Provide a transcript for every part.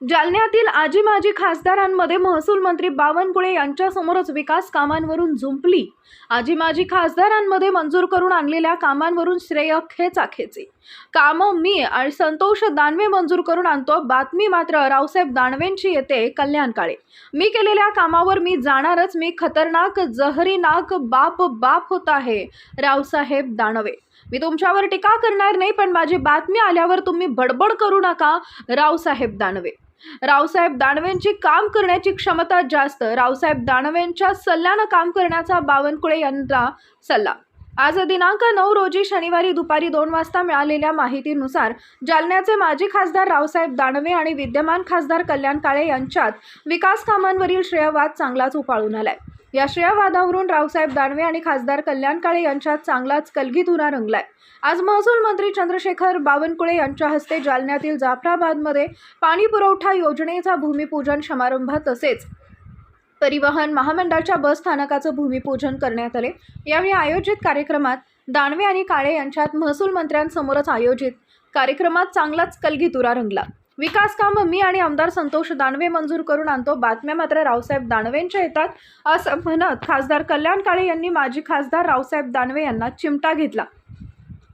जालन्यातील आजी माजी खासदारांमध्ये महसूल मंत्री बावनकुळे यांच्यासमोरच विकास कामांवरून झुंपली. आजी माजी खासदारांमध्ये मंजूर करून आणलेल्या कामांवरून श्रेय खेचाखेची. कामं मी आणि संतोष दानवे मंजूर करून आणतो बातमी मात्र रावसाहेब दानवेंची येते कल्याण काळे. मी केलेल्या कामावर मी जाणारच मी खतरनाक जहरी नाक बाप बाप होत आहे रावसाहेब दानवे. मी तुमच्यावर टीका करणार नाही पण माझी बातमी आल्यावर तुम्ही बडबड करू नका रावसाहेब दानवे. रावसाहेब दानवेंची काम करण्याची क्षमता जास्त रावसाहेब दानवेंच्या सल्ल्यानं काम करण्याचा बावनकुळे यांना सल्ला. आज दिनांक नऊ रोजी शनिवारी दुपारी दोन वाजता मिळालेल्या माहितीनुसार जालन्याचे माजी खासदार रावसाहेब दानवे आणि विद्यमान खासदार कल्याण काळे यांच्यात विकास कामांवरील श्रेयवाद चांगलाच उफाळून आलाय. या श्रेयवादावरून रावसाहेब दानवे आणि खासदार कल्याण काळे यांच्यात चांगलाच कलगीतुरा रंगलाय आज महसूल मंत्री चंद्रशेखर बावनकुळे यांच्या हस्ते जालन्यातील जाफराबादमध्ये पाणी पुरवठा योजनेचा भूमिपूजन समारंभ तसेच परिवहन महामंडळाच्या बस स्थानकाचं भूमिपूजन करण्यात आले. यावेळी आयोजित कार्यक्रमात दानवे आणि काळे यांच्यात महसूल मंत्र्यांसमोरच आयोजित कार्यक्रमात चांगलाच कलगीतुरा रंगला. विकास कामं मी आणि आमदार संतोष दानवे मंजूर करून आणतो. बातम्या मात्र रावसाहेब दानवेंच्या येतात असं म्हणत खासदार कल्याण काळे यांनी माजी खासदार रावसाहेब दानवे यांना चिमटा घेतला.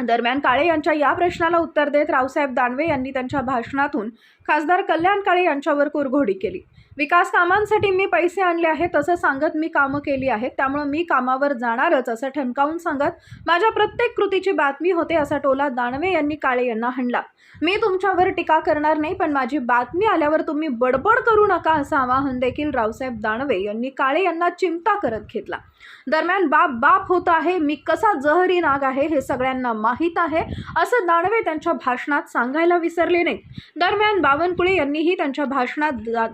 दरम्यान काळे यांच्या या प्रश्नाला उत्तर देत रावसाहेब दानवे यांनी त्यांच्या भाषणातून खासदार कल्याण काळे यांच्यावर कुरघोडी केली. विकास कामांसाठी मी पैसे आणले आहेत असं सांगत मी कामं केली आहेत. त्यामुळं मी कामावर जाणारच असं ठणकावून सांगत माझ्या प्रत्येक कृतीची बातमी होते असा टोला दानवे यांनी काळे यांना हाणला. मी तुमच्यावर टीका करणार नाही पण माझी बातमी आल्यावर तुम्ही बडबड करू नका असं आवाहन देखील रावसाहेब दानवे यांनी काळे यांना चिमटा करत घेतला. दरम्यान बाप बाप होत आहे मी कसा जहरी नाग आहे हे सगळ्यांना माहीत आहे असं दानवे त्यांच्या भाषणात सांगायला विसरले नाही दरम्यान बावनकुळे यांनीही त्यांच्या भाषणात दा-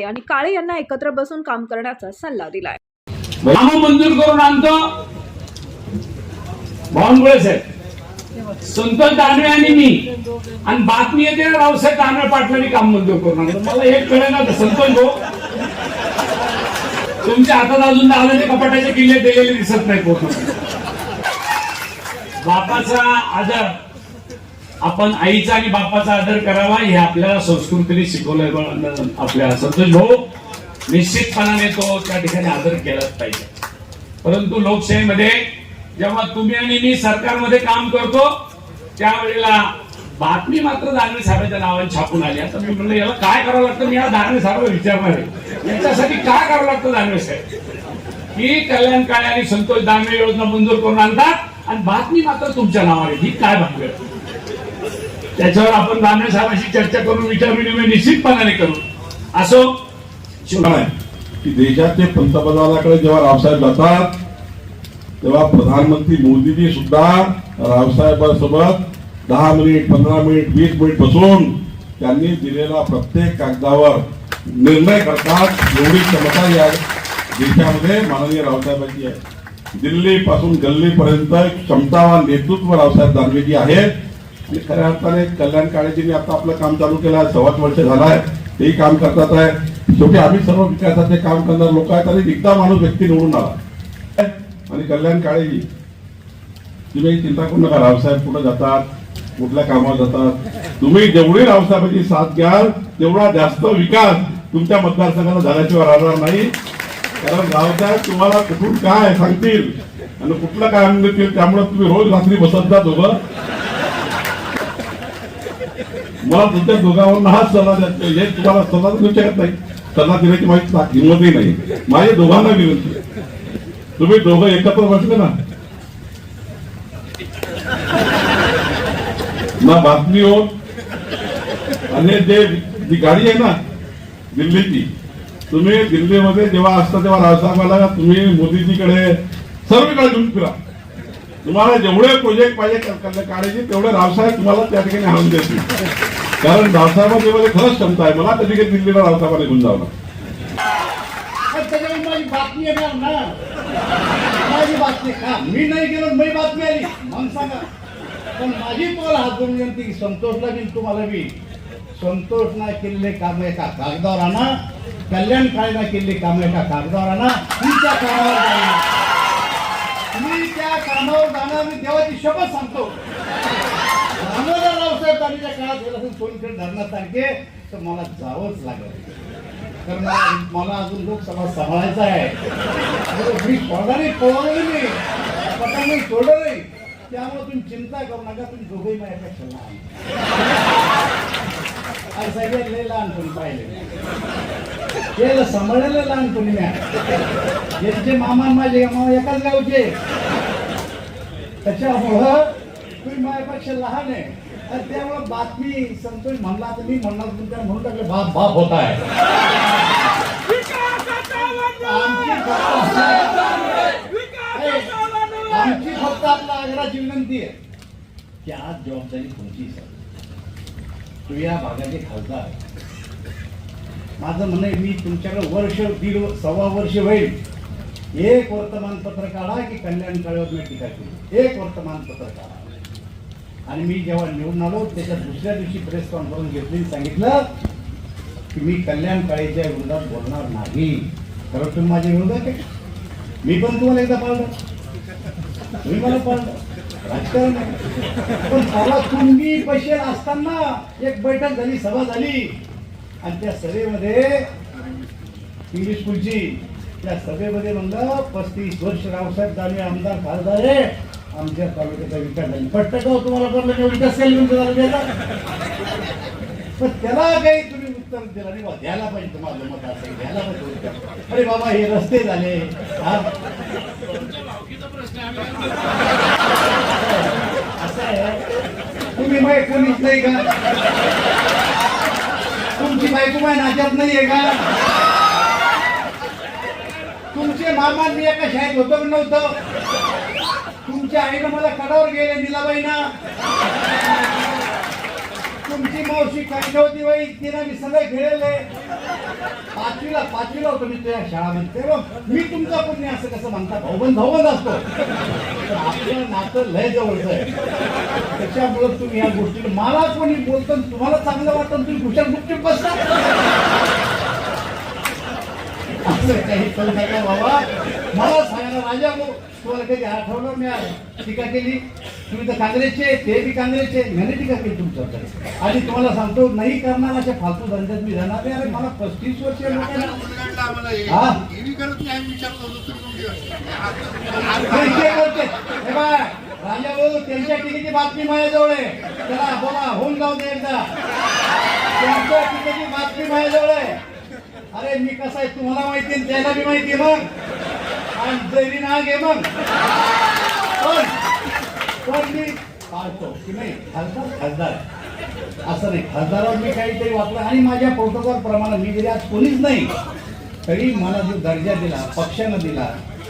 काळे आणि काळे यांना एकत्र बसून काम करण्याचा सल्ला दिलाय. मंजूर करून आणतो. बावनकुळे साहेब. संतोष दानवे आणि मी. आणि बातमी येते रावसाहेब दानवे पाटलांनी काम मंजूर करून आणतो मला एक कळेना तर संतोष भाऊ. तुमच्या हातात अजून दादाचे कपाटाचे किल्ले दिलेले दिसत नाही पूर्ण बापाचा आजार आपण आईचा आणि बापाचा आदर करावा हे आपल्याला संस्कृतीने शिकवलं आपल्या संतोष भाऊ निश्चितपणाने तो त्या ठिकाणी आदर केलाच पाहिजे. परंतु लोकशाहीमध्ये जेव्हा तुम्ही आणि मी सरकारमध्ये काम करतो त्यावेळेला बातमी मात्र दानवे साहेबांच्या नावाने छापून आली. आता मी म्हणलं याला काय करावं लागतं? मी या दानवे साहेब विचारणार आहे याच्यासाठी काय करावं लागतं दानवे साहेब? की कल्याणकारी आणि संतोष दानवे योजना मंजूर करून आणतात आणि बातमी मात्र तुमच्या नावाने. ही काय भानगड? त्याच्यावर आपण दानवे साहेबांशी चर्चा करून विचार विनिमय निश्चितपणाने करू. असो शिवण की देशाचे पंतप्रधानाकडे जेव्हा रावसाहेब जातात तेव्हा प्रधानमंत्री मोदीजी सुद्धा रावसाहेबांसोबत दहा मिनिट पंधरा मिनिट वीस मिनिट बसून त्यांनी दिलेला प्रत्येक कागदावर निर्णय करतात एवढी क्षमता या देशामध्ये माननीय रावसाहेबांची आहे. दिल्ली पासून गल्लीपर्यंत क्षमतावान नेतृत्व रावसाहेब दानवेजी आहेत. आणि खऱ्या अर्थाने कल्याण काळेजीने आता आपलं काम चालू केलं आहे. सव्वाच वर्ष झालाय तेही काम करतात आहे. शेवटी आम्ही सर्व विकासाचे काम करणार लोक आहेत आणि एकदा माणूस व्यक्ती निवडून आला. आणि कल्याण काळेजी तुम्ही चिंता करू नका. रावसाहेब कुठं जातात? कुठल्या कामावर जातात? तुम्ही जेवढी रावसाहेबांची साथ घ्याल तेवढा जास्त विकास तुमच्या मतदारसंघाला झाल्याशिवाय राहणार नाही. कारण रावसाहेब तुम्हाला कुठून काय सांगतील? आणि कुठलं काम देतील? त्यामुळे तुम्ही रोज रात्री बसत जा दोघं. मला तुमच्या दोघांवर हाच सल्ला द्यायचा हे तुम्हाला सल्ला देऊ शकत नाही. सल्ला देण्याची माझी हिंमतही नाही. माझ्या दोघांना विनंती तुम्ही दोघं एकत्र बसले ना. ना बातमी हो आणि जे जी गाडी आहे ना दिल्लीची तुम्ही दिल्लीमध्ये जेव्हा असता तेव्हा राजसाहेबाला तुम्ही मोदीजीकडे सर्वीकडे घेऊन फिरा. तुम्हाला जेवढे प्रोजेक्ट पाहिजे काढायचे तेवढे रावसाहेब तुम्हाला त्या ठिकाणी आणून देतील. कारण रावसाहेबांमध्ये खरंच क्षमता आहे. मला त्या ठिकाणी दिल्लीला रावसाहेबांनी घेऊन जावं माझी बातमी येणार ना. माझी बातमी का मी नाही गेलो मी बातमी आली. मग सांगा. पण माझी तुम्हाला हात जोडून विनंती की संतोषला बी तुम्हाला बी संतोषना केलेले काम एका कागदावर आणा. कल्याण काळेना केलेले काम एका कागदावर आणा. तुमच्या कामावर मी त्या कामावर जाणार मी देवाची शपथ सांगतो. दामोदर रावसाहेब दानवेच्या काळात गेला असेल सोनखेड धरणासारखे तर मला जावंच लागेल. कारण मला मला अजून लोकसभा सांभाळायचा आहे. मी सोडा नाही पळवलं मी पटांगण सोडलं नाही. त्यामुळे तुम्ही चिंता करू नका तुम्ही दोघेही माझ्यापेक्षा लहान. असं सगळ्यात लहानपणी पाहिले. केलं सांभाळलं लहानपणी म्या यांचे मामा माझे मामा एकाच गावचे. त्याच्यामुळं तुम्ही माझ्यापेक्षा लहान आहे. तर त्यामुळं बातमी संतोष म्हणला तर मी म्हणणार तुमच्या म्हणून टाकले बाप बाप होत आहे. आमची फक्त आमची फक्त आपल्या आग्रहाची विनंती आहे. की आज जबाबदारी तुमची सर? तू या भागाचे खासदार. आहे. माझं म्हणणं आहे मी तुमच्याकडे वर्ष दीड सव्वा वर्ष होईल. एक वर्तमानपत्र काढा की कल्याण कळवत मी टीका केली. एक वर्तमानपत्र काढा. आणि मी जेव्हा निवडून आलो त्याच्या दुसऱ्या दिवशी प्रेस कॉन्फरन्स घेतली सांगितलं की मी कल्याण काळेच्या विरोधात बोलणार नाही. खरं तुम्ही माझ्या विरोधात आहे. मी पण तुम्हाला एकदा पाळलं. तुम्ही मला पाळलं. राजकारण पण त्याला तुम्ही पैसे असताना एक बैठक झाली सभा झाली. आणि त्या सभेमध्ये इंग्लिश स्कूलची त्या सभेमध्ये म्हणलं पस्तीस वर्ष रावसाहेब दानवे आमदार खासदार आहे आमच्या तालुक्याचा विकास झाला. पट्ट का हो तुम्हाला पडलं का विकास केला पण त्याला काही तुम्ही उत्तर दिलं नाही. बा द्यायला पाहिजे तुम्हाला मत असेल द्यायला पाहिजे उत्तर. अरे बाबा हे रस्ते झाले. हा? तुम्ही माय कोणीच नाही का? तुमची बायको माय नाच्यात नाहीये का? तुमचे मामा मी एका शाळेत होतो नव्हतं. तुमच्या आईनं मला कडावर गेले निलाबाईना. तुमची मावशी काही नव्हती बाई तिला मी सगळे खेळले पाचवीला पाचवीला होतो मी तुझ्या शाळामध्ये. बघ मी तुमचा पुण्य असं कसं म्हणता भाऊबंद भाऊबंद असतो. आपलं नातं लय जवळचं आहे. त्याच्यामुळं तुम्ही या गोष्टी मला कोणी बोलतं तुम्हाला चांगलं वाटतं तुम्ही खुशाल गुपचूप बसता. असं काही करू नका बाबा? मला सांगा राजा भाऊ तुम्हाला कधी आठवलं मी टीका केली. तुम्ही तर काँग्रेसचे ते बी काँग्रेसचे मैंने टीका केली तुमच्याकडे. आणि तुम्हाला सांगतो नाही करणार अशा फालतू धंद्यात मी जाणार नाही. अरे मला पस्तीस वर्ष राजा भाऊ त्यांच्या टिकेची बातमी माझ्याजवळ आहे. चला बोला होऊन जाऊ दे एकदा. त्यांच्या टिकेची बातमी माझ्याजवळ आहे. अरे मी कसा आहे तुम्हाला माहिती त्याला बी माहिती आहे मग. आणि जैरी नाग आहे मग. पण मी पाळतो की नाही? खासदार खासदार. असं नाही. खासदारावर मी काहीतरी वाचलं आणि माझ्या प्रोटोकॉल प्रमाणे मी जरी आज कोणीच नाही. तरी मला जो दर्जा दिला पक्षानं दिला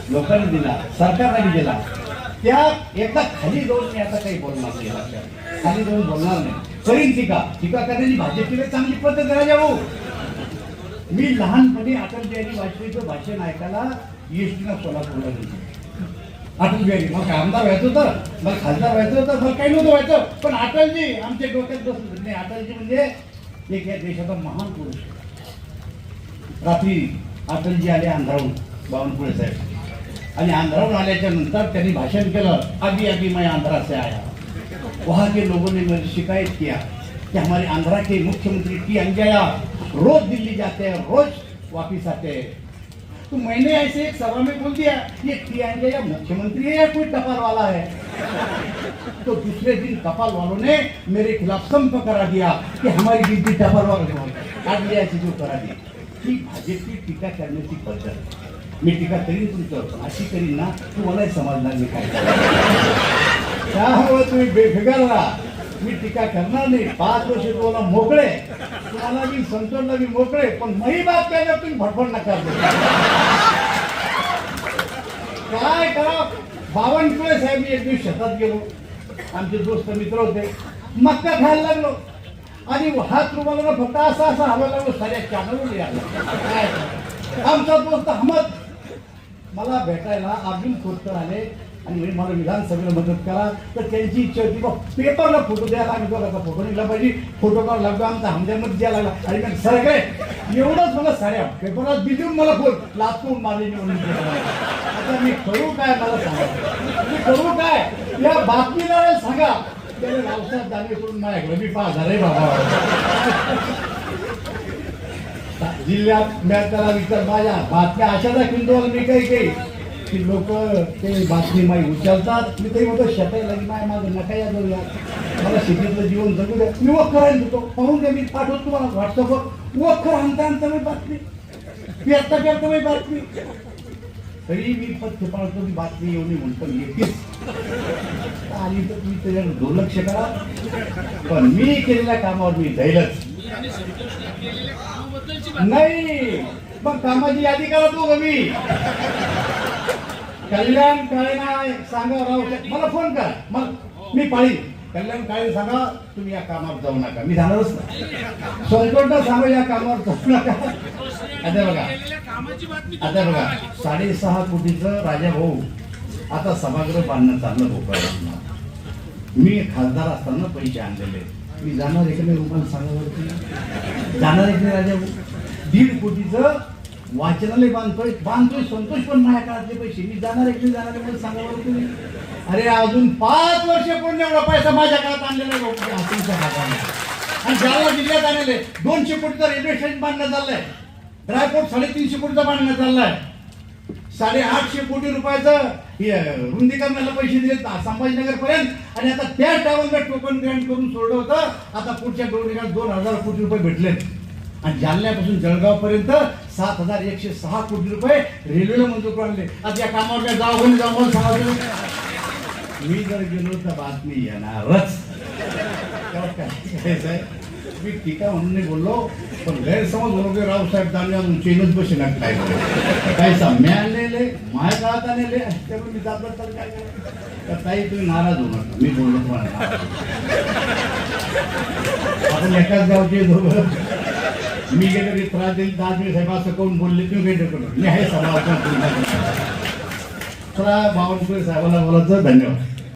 लोकांनी दिला सरकारने दिला त्या एकदा खाली जाऊन मी आता काही बोलणार नाही. खाली जाऊन बोलणार नाही. करीन टीका. टीका करण्याची भाजपची चांगली पद्धत राजा भाऊ मी लहानपणी अटल बिहारी वाजपेयीचं भाषण ऐकायला ईएसटीला सोलापूरला गेलो. अटल बिहारी मग आमदार व्हायचं होतं मग खासदार व्हायचं होतं मग काही नव्हतं व्हायचं. पण अटलजी आमच्या डोक्यात बसून नाही अटलजी म्हणजे एक या देशाचा महान पुरुष. रात्री अटलजी आले आंध्राहून बावनकुळे साहेब. आणि आंध्राहून आल्याच्यानंतर त्यांनी भाषण केलं अभी अभी मैं आंध्रा से आया. वहाँ के लोगों ने मेरी शिकायत किया कि हमारे आंध्रा के मुख्यमंत्री टी. अंजया रोज दिल्ली जाते हैं रोज वापिस आते. हैं तो मैंने ऐसे एक सभा में बोल दिया, ये टी अंजया मुख्यमंत्री है या कोई टपाल वाला है? तो दूसरे दिन टपाल वालों ने मेरे खिलाफ संप करा दिया कि हमारी गिनती टपाल वालों ने ऐसी जो करा दी। ही भाजपची टीका करण्याची पद्धत मी टीका करीन तुमच्यावर अशी करीन ना तुम्हालाही समजणार नाही काय. त्यामुळे तुम्ही बेफिकर राहा? मी टीका करणार नाही, पाच वर्ष तुम्हाला मोकळे त्याला मी संतोषला मी मोकळे पण मही बात केल्यावर तुम्ही भडभड नका काय करा? बावनकुळे साहेब मी एक दिवस शेतात गेलो. आमचे दोस्त मित्र होते. मक्का खायला लागलो. आणि हात रुमाला ना फक्त असा असा हवा लागलो साऱ्या चॅनलवर यायला काय आमचा दोस्त अहमद. मला भेटायला अब्दुल खोतकर आले. आणि म्हणे मला विधानसभेला मदत करा. तर त्यांची इच्छा होती बा पेपरला फोटो द्यायला आम्ही दोघांचा फोटो निघला पाहिजे. फोटो काढ लागतो आमचा हमद्यामध्ये द्यायला लागला. आणि मग सर काय एवढंच मला साऱ्या पेपरला बिजून मला फोन लाचून माझे निवडून आता मी करू काय मला सांगा? मी करू काय? या बातमीदाराला सांगा. त्याने रावसाहेब दाने करून माझ्याकडे मी पाच हजार आहे बाबा. जिल्ह्यात मी त्याला विचार माझ्या बातम्या अशा दाखवून दोन मी काही काही की लोक ते बातमी माही उचलतात. मी तरी म्हणतो शटायला की माय माझं नका या जाऊया. मला शेतीतलं जीवन जगू द्या. मी वख करायला देतो. पाहून ते मी पाठवतो तुम्हाला व्हॉट्सअपवर वखर आणता आणता मी बातमी. मी आत्ता करतो मी बातमी. तरी मी पथ्य पाळतो की बातमी येऊन म्हणतो येतेच. आली तर तुम्ही त्याच्याकडे दुर्लक्ष करा. पण मी केलेल्या कामावर मी जाईलच नाही. मग कामाची यादी करा तो मी. कल्याण काळे सांगा राहू मला फोन करा. मग मी पाळी कल्याण काळे सांगा तुम्ही या कामावर जाऊ नका. मी जाणारच ना संतोषला सांगा या कामावर जाऊ नका. आता बघा. आता बघा. साडेसहा कोटीचं राजा भाऊ. आता सभागृह बांधणं चाललं भोपाळ मी खासदार असताना पैसे आणलेले मी जाणार एकमेव का सांगा जाणार एकमेव राजा भाऊ? दीड कोटीचं वाचनालय बांधतोय बांधतोय संतोष पण माझ्या काळातले पैसे. मी जाणार आहे की जाणार आहे सांगा बरं तुम्ही अरे अजून पाच वर्ष पूर्ण एवढा पैसा माझ्या काळात आणलेला आहे आणि जालना जिल्ह्यात आणले दोनशे कोटीचं रेल्वे स्टेशन बांधण्यात चाललंय. ड्रायपोर्ट साडेतीनशे कोटीचा बांधण्यात चाललाय. साडे आठशे कोटी रुपयाचं हे, रुंदीकरणाला पैसे दिले संभाजीनगर पर्यंत आणि आता त्या टायमला टोकन ग्रँड करून सोडलं होतं. आता पुढच्या दोन दोन हजार कोटी रुपये भेटले आणि जालन्यापासून जळगाव पर्यंत सात हजार एकशे सहा कोटी रुपये रेल्वेला मंजूर आणले आता या कामावर काय जाऊ कोणी जाऊ सांगा मी जर गेलो तर बातमी येणारच. आहे? मी टीका म्हणून नाही बोललो पण गैरसमज बरोबर रावसाहेब दानवे आणून चेनच बसे काय काही साम्य आणलेले माझ्या काळात आणलेले त्यामुळे मी जात तर काय तर ताई तुम्ही नाराज होणार मी बोललो तुम्हाला आपण एकाच गावचे दोघं. मी गेलो की त्रास देईल दिवस साहेब असं कोण बोलले तुम्ही काही नको मी आहे सभा चला बावनकुळे साहेबाला बोलायचं धन्यवाद.